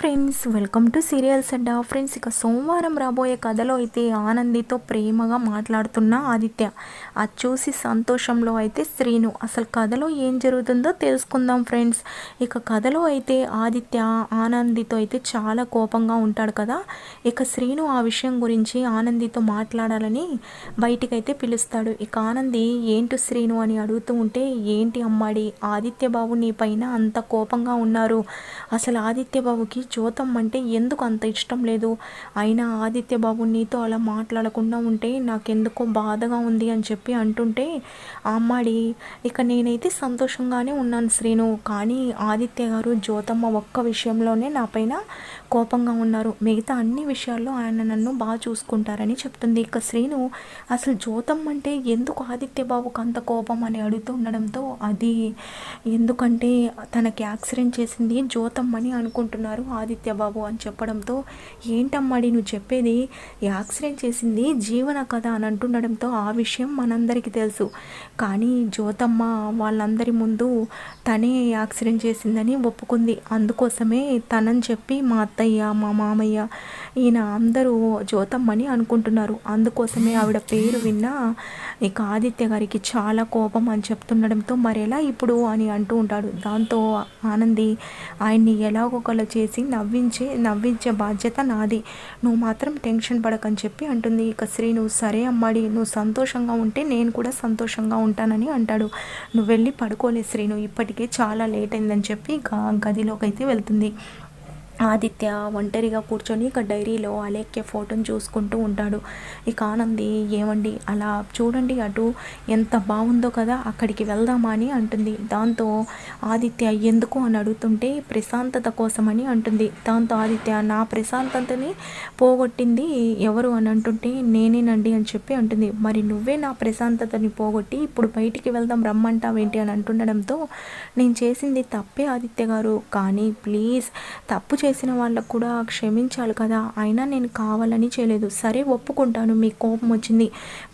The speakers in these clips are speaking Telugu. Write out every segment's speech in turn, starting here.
Friends welcome to serials and friends ఇక సోమవారం రాబోయే కథలో అయితే ఆనందితో ప్రేమగా మాట్లాడుతున్న ఆదిత్య. అది చూసి సంతోషంలో అయితే శ్రీను. అసలు కథలో ఏం జరుగుతుందో తెలుసుకుందాం ఫ్రెండ్స్ ఇక కథలో అయితే ఆదిత్య ఆనందితో అయితే చాలా కోపంగా ఉంటాడు కదా. ఇక శ్రీను ఆ విషయం గురించి ఆనందితో మాట్లాడాలని బయటికైతే పిలుస్తాడు. ఇక ఆనంది ఏంటి శ్రీను? అని అడుగుతూ ఉంటే ఏంటి అమ్మాడి ఆదిత్య బాబు నీ పైన అంత కోపంగా ఉన్నారు. అసలు ఆదిత్య బాబుకి జ్యోతం అంటే ఎందుకు అంత ఇష్టం లేదు? అయినా ఆదిత్య బాబు నీతో అలా మాట్లాడకుండా ఉంటే నాకెందుకో బాధగా ఉంది అని చెప్పి అంటుంటే అమ్మాడి ఇక నేనైతే సంతోషంగానే ఉన్నాను శ్రీను. కానీ ఆదిత్య గారు జ్యోతమ్మ ఒక్క విషయంలోనే నా పైన కోపంగా ఉన్నారు. మిగతా అన్ని విషయాల్లో ఆయన నన్ను బాగా చూసుకుంటారని చెప్తుంది. ఇక శ్రీను అసలు జ్యోతమ్మ అంటే ఎందుకు ఆదిత్య బాబుకు అంత కోపం? అని అడుగుతూ ఉండడంతో అది ఎందుకంటే తనకి యాక్సిడెంట్ చేసింది జ్యోతమ్మని అనుకుంటున్నారు ఆదిత్య బాబు అని చెప్పడంతో ఏంటమ్మాడి నువ్వు చెప్పేది? యాక్సిడెంట్ చేసింది జీవన కథ అని అంటుండడంతో ఆ విషయం మనందరికీ తెలుసు. కానీ జ్యోతమ్మ వాళ్ళందరి ముందు తనే యాక్సిడెంట్ చేసిందని ఒప్పుకుంది. అందుకోసమే తనని చెప్పి మా అత్తయ్య మా మామయ్య ఈయన అందరూ జ్యోతమ్మని అనుకుంటున్నారు. అందుకోసమే ఆవిడ పేరు విన్నా ఇక ఆదిత్య గారికి చాలా కోపం అని చెప్తుండడంతో మరెలా ఇప్పుడు? అని అంటూ ఉంటాడు. దాంతో ఆనంది ఆయన్ని ఎలాగొకలా చేసి నవ్వించే నవ్వించే బాధ్యత నాది. నువ్వు మాత్రం టెన్షన్ పడకని చెప్పి అంటుంది. ఇక శ్రీ నువ్వు సరే అమ్మాడి నువ్వు సంతోషంగా ఉంటే నేను కూడా సంతోషంగా ఉంటానని అంటాడు. నువ్వు వెళ్ళి పడుకోలే శ్రీను ఇప్పటికే చాలా లేట్ అయిందని చెప్పి గదిలోకి అయితే వెళ్తుంది. ఆదిత్య ఒంటరిగా కూర్చొని ఇక డైరీలో అలేఖ్య ఫోటోని చూసుకుంటూ ఉంటాడు. ఇక ఆనంది ఏమండి అలా చూడండి అటు ఎంత బాగుందో కదా అక్కడికి వెళ్దామా అని అంటుంది. దాంతో ఆదిత్య ఎందుకు? అని అడుగుతుంటే ప్రశాంతత కోసమని అంటుంది. దాంతో ఆదిత్య నా ప్రశాంతతని పోగొట్టింది ఎవరు? అని అంటుంటే నేనేనండి అని చెప్పి అంటుంది. మరి నువ్వే నా ప్రశాంతతని పోగొట్టి ఇప్పుడు బయటికి వెళ్దాం రమ్మంటావేంటి? అని అంటుండడంతో నేను చేసింది తప్పే ఆదిత్య గారు కానీ ప్లీజ్ తప్పు చేసిన వాళ్ళకు కూడా క్షమించాలి కదా. అయినా నేను కావాలని చేయలేదు. సరే ఒప్పుకుంటాను. మీ కోపం వచ్చింది.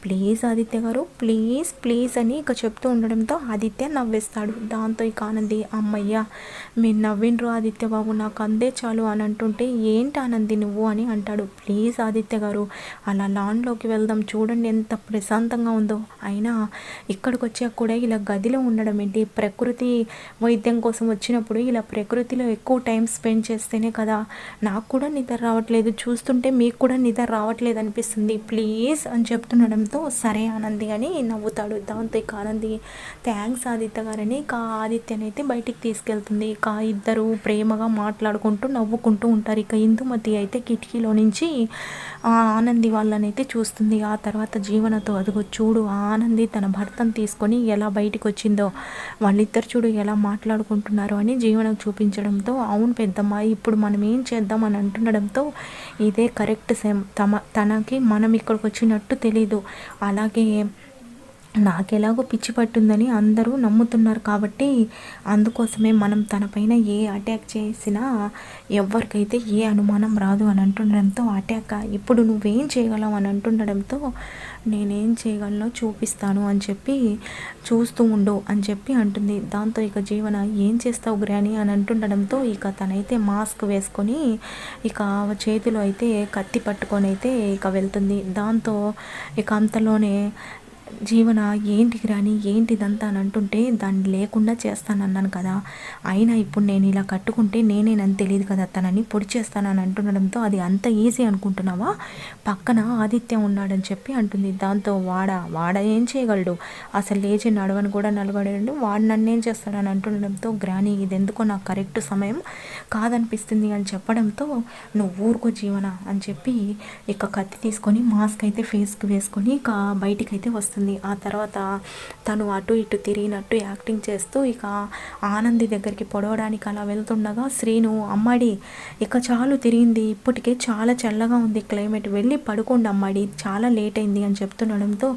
ప్లీజ్ ఆదిత్య గారు ప్లీజ్ ప్లీజ్ అని ఇక చెప్తూ ఉండడంతో ఆదిత్య నవ్వేస్తాడు. దాంతో ఇక ఆనంది అమ్మయ్య మీరు నవ్విండ్రు ఆదిత్య బాబు నాకు అందే చాలు అని అంటుంటే ఏంటి ఆనంది నువ్వు అని అంటాడు. ప్లీజ్ ఆదిత్య గారు అలా లాన్లోకి వెళ్దాం. చూడండి ఎంత ప్రశాంతంగా ఉందో. అయినా ఇక్కడికి వచ్చాక కూడా ఇలా గదిలో ఉండడం ఏంటి? ప్రకృతి వైద్యం కోసం వచ్చినప్పుడు ఇలా ప్రకృతిలో ఎక్కువ టైం స్పెండ్ చేస్తేనే నిజమే కదా. నాకు కూడా నిద్ర రావట్లేదు. చూస్తుంటే మీకు కూడా నిద్ర రావట్లేదు అనిపిస్తుంది. ప్లీజ్ అని చెప్తుండడంతో సరే ఆనంది అని నవ్వుతాడు దాంతో ఇక ఆనంది. థ్యాంక్స్ ఆదిత్య గారని ఇక ఆదిత్యనైతే అయితే బయటికి తీసుకెళ్తుంది. ఇక ఇద్దరు ప్రేమగా మాట్లాడుకుంటూ నవ్వుకుంటూ ఉంటారు. ఇక ఇందుమతి అయితే కిటికీలో నుంచి ఆనంది వాళ్ళనైతే చూస్తుంది. ఆ తర్వాత జీవనతో అదిగో చూడు ఆనంది తన భర్తను తీసుకొని ఎలా బయటికి వచ్చిందో వాళ్ళిద్దరు చూడు ఎలా మాట్లాడుకుంటున్నారో అని జీవనకు చూపించడంతో అవును పెద్దమ్మ ఇప్పుడు ఇప్పుడు మనం ఏం చేద్దాం అని అంటుండడంతో ఇదే కరెక్ట్ సేమ్ తమ తనకి మనం ఇక్కడికి వచ్చినట్టు తెలీదు. అలాగే నాకెలాగో పిచ్చి పట్టుందని అందరూ నమ్ముతున్నారు కాబట్టి అందుకోసమే మనం తనపైన ఏ అటాక్ చేసినా ఎవరికైతే ఏ అనుమానం రాదు అని అంటుండడంతో అటాక్ ఇప్పుడు నువ్వేం చేయగలవు? అని అంటుండడంతో నేనేం చేయగలనో? చూపిస్తాను అని చెప్పి చూస్తూ ఉండు అని చెప్పి అంటుంది. దాంతో ఇక జీవన ఏం చేస్తావు గ్రాని? అని అంటుండడంతో ఇక తనైతే మాస్క్ వేసుకొని ఇక చేతిలో అయితే కత్తి పట్టుకొని అయితే ఇక వెళ్తుంది. దాంతో ఇక అంతలోనే జీవన ఏంటి రాని ఏంటిదంతా అని అంటుంటే దాన్ని లేకుండా చేస్తానన్నాను కదా. అయినా ఇప్పుడు నేను ఇలా కట్టుకుంటే నేనేనని తెలియదు కదా తనని పొడి చేస్తానని అంటుండడంతో అది అంత ఈజీ అనుకుంటున్నావా? పక్కన ఆదిత్య ఉన్నాడని చెప్పి అంటుంది. దాంతో వాడ వాడ ఏం చేయగలడు? అసలు లేచి నడవని కూడా నలబడేడు వాడు నన్ను ఏం చేస్తాడని అంటుండడంతో గ్రాని ఇది ఎందుకో నాకు కరెక్ట్ సమయం కాదనిపిస్తుంది అని చెప్పడంతో నువ్వు ఊరుకో జీవన అని చెప్పి ఇక కత్తి తీసుకొని మాస్క్ అయితే ఫేస్కి వేసుకొని ఇక బయటికి అయితే వస్తుంది వస్తుంది ఆ తర్వాత తను అటు ఇటు తిరిగినట్టు యాక్టింగ్ చేస్తూ ఇక ఆనంది దగ్గరికి పొడవడానికి అలా వెళ్తుండగా శ్రీను అమ్మాడి ఇక చాలు తిరిగింది. ఇప్పటికే చాలా చల్లగా ఉంది క్లైమేట్. వెళ్ళి పడుకోండి అమ్మాడి. చాలా లేట్ అయింది అని చెప్తుండడంతో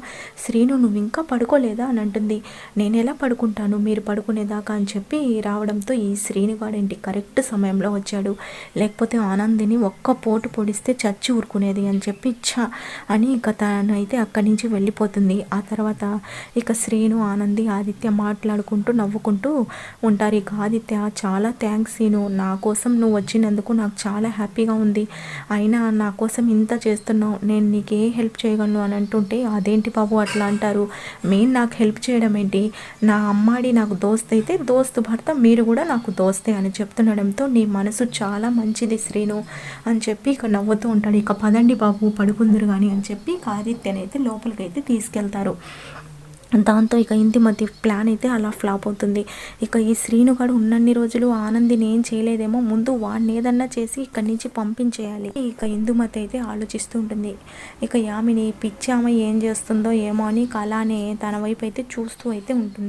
శ్రీను నువ్వు ఇంకా పడుకోలేదా? అని అంటుంది. నేను ఎలా పడుకుంటాను? మీరు పడుకునేదాకా అని చెప్పి రావడంతో ఈ శ్రీనివాడేంటి కరెక్ట్ సమయంలో వచ్చాడు. లేకపోతే ఆనందిని ఒక్క పోటు పొడిస్తే చచ్చి ఊరుకునేది అని చెప్పి ఇచ్చా అని ఇక తనైతే అక్కడి నుంచి వెళ్ళిపోతుంది. ఆ తర్వాత ఇక శ్రీను ఆనంది ఆదిత్య మాట్లాడుకుంటూ నవ్వుకుంటూ ఉంటారు. ఇక ఆదిత్య చాలా థ్యాంక్స్ సీను నా కోసం నువ్వు వచ్చినందుకు నాకు చాలా హ్యాపీగా ఉంది. అయినా నా కోసం ఇంత చేస్తున్నావు నేను నీకు ఏ హెల్ప్ చేయగలను అని అంటుంటే అదేంటి బాబు అట్లా అంటారు? మెయిన్ నాకు హెల్ప్ చేయడం ఏంటి? నా అమ్మాడి నాకు దోస్త్ అయితే దోస్తు భర్త మీరు కూడా నాకు దోస్తే అని చెప్తుండడంతో నీ మనసు చాలా మంచిది శ్రీను అని చెప్పి ఇక నవ్వుతూ ఉంటాడు. ఇక పదండి బాబు పడుకుందరు కానీ అని చెప్పి ఇక ఆదిత్యనైతే లోపలికైతే తీసుకెళ్తారు దాంతో ఇక ఇంటిమతి ప్లాన్ అయితే అలా ఫ్లాప్ అవుతుంది. ఇక ఈ శ్రీనుగాడు ఉన్నన్ని రోజులు ఆనందిని ఏం చేయలేదేమో ముందు వాడిని ఏదన్నా చేసి ఇక్కడి నుంచి పంపించేయాలి. ఇక ఇందుమతి అయితే ఆలోచిస్తూ ఉంటుంది. ఇక యామిని పిచ్చి ఆమె ఏం చేస్తుందో ఏమో అని ఇక అలానే తన వైపు అయితే చూస్తూ అయితే ఉంటుంది.